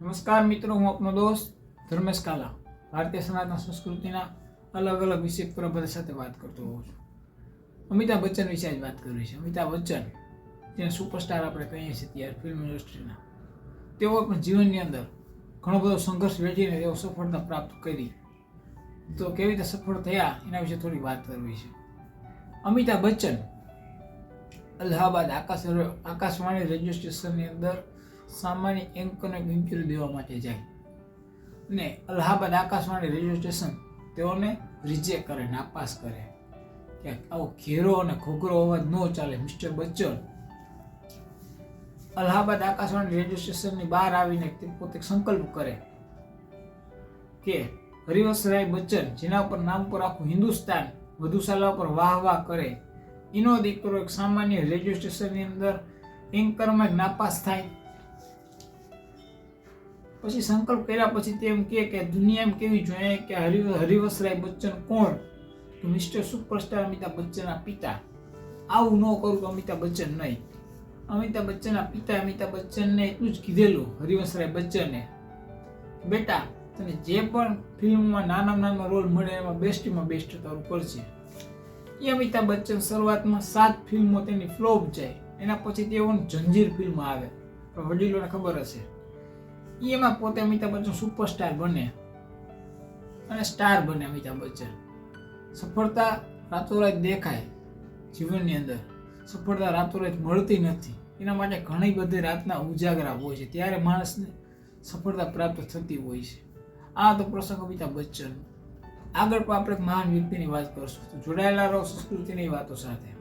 નમસ્કાર મિત્રો, હું આપનો દોસ્ત ધર્મેશ કાલા, ભારતીય સનાતન સંસ્કૃતિના અલગ અલગ વિષય પર સાથે વાત કરતો હોઉં છું. અમિતાભ બચ્ચન વિશે જ વાત કરવી છે અમિતાભ બચ્ચન, જેને સુપરસ્ટાર આપણે કહીએ છીએ ત્યારે ફિલ્મ ઇન્ડસ્ટ્રીના તેઓ પણ જીવનની અંદર ઘણો બધો સંઘર્ષ વેઠીને તેઓ સફળતા પ્રાપ્ત કરી. તો કેવી રીતે સફળ થયા, એના વિશે થોડી વાત કરવી છે. અમિતાભ બચ્ચન અલ્હાબાદ આકાશ આકાશવાણી રેડિયો સ્ટેશનની અંદર સામાન્ય એન્કરને ઇન્ટરવ્યૂ દેવા માટે જાય. અને અલ્હાબાદ આકાશવાણી રેડિયો સ્ટેશન તેઓને રિજેક્ટ કરે, નાપાસ કરે. કે આવો ઘેરો અને ઘોઘરો અવાજ ન ચાલે મિસ્ટર બચ્ચન. અલ્હાબાદ આકાશવાણી રેડિયો સ્ટેશનની બહાર આવીને તે પોતે સંકલ્પ કરે કે, હરિવંશરાય બચ્ચન, જેના ઉપર નામ પર આખું હિન્દુસ્તાન વધુશાલા પર વાહ વાહ કરે, એનો દીકરો એક સામાન્ય રેડિયો સ્ટેશનની અંદર એન્કરમાં નાપાસ થાય પછી સંકલ્પ કર્યા પછી તે એમ કહે કે દુનિયા એમ કેવી જોઈએ કે હરિ હરિવંશરાય બચ્ચન કોણ? તો મિસ્ટર સુપરસ્ટાર અમિતાભ બચ્ચનના પિતા. આવું ન કરું તો અમિતાભ બચ્ચન નહીં. અમિતાભ બચ્ચનના પિતા અમિતાભ બચ્ચનને એટલું જ કીધેલું હરિવંશરાય બચ્ચને બેટા, તને જે પણ ફિલ્મમાં નાના નાના રોલ મળે એમાં બેસ્ટમાં બેસ્ટ તારું કરશે એ અમિતાભ બચ્ચન શરૂઆતમાં સાત ફિલ્મો તેની ફ્લોપ જાય. એના પછી તેઓની જંજીર ફિલ્મ આવે. વડીલોને ખબર હશે. એમાં પોતે અમિતાભ બચ્ચન સુપરસ્ટાર બને. અને સ્ટાર બને અમિતાભ બચ્ચન. સફળતા રાતોરાત દેખાય જીવનની અંદર. સફળતા રાતોરાત મળતી નથી. એના માટે ઘણી બધી રાતના ઉજાગરા હોય છે. ત્યારે માણસને સફળતા પ્રાપ્ત થતી હોય છે. આ તો પ્રસંગ અમિતાભ બચ્ચન. આગળ પણ આપણે મહાન વ્યક્તિની વાત કરશું. જોડાયેલા રહો સંસ્કૃતિની વાતો સાથે.